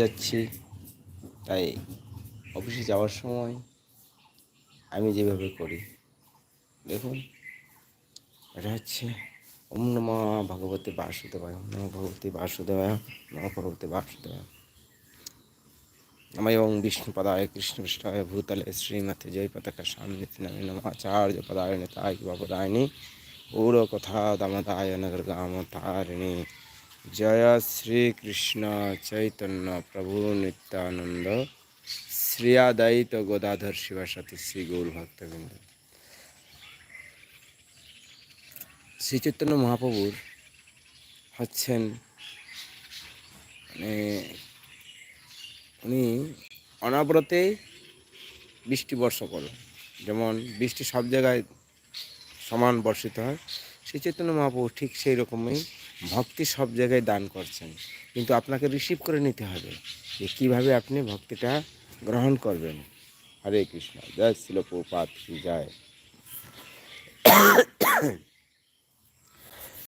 যাচ্ছি। তাই অফিসে যাওয়ার সময় আমি যেভাবে করি, দেখুন, এটা হচ্ছে ওম নম ভগবতী বাসুদেবায়, ওম ভগবতী বাসুদেবায় নম ভগবতী বাসুদেবায়। নময়ং বিষ্ণুপদায়, কৃষ্ণপৃষ্ঠায়, ভূতলে, শ্রীমতে জয় পতাকা সান্নিধি নমে নমাচার্য পদায়, নেতায় বাবদায়নি ঔর জয় শ্রীকৃষ্ণ চৈতন্য প্রভু নিত্যানন্দ শ্রিয়াদায়িত গোদাধর শিবাসতী শ্রী গৌর ভক্তবৃন্দ। শ্রী চৈতন্য মহাপ্রভুর হচ্ছেন মানে উনি অনাবরতে বৃষ্টি বর্ষা করেন। যেমন বৃষ্টি সব জায়গায় সমান বর্ষিত হয়। শ্রীচৈতন্য মহাপ্রভু ঠিক সেই রকমই ভক্তি সব জায়গায় দান করছেন। কিন্তু আপনাকে রিসিভ করে নিতে হবে যে কীভাবে আপনি ভক্তিটা গ্রহণ করবেন। হরে কৃষ্ণ। জয় শিল প্রপাত কি জয়।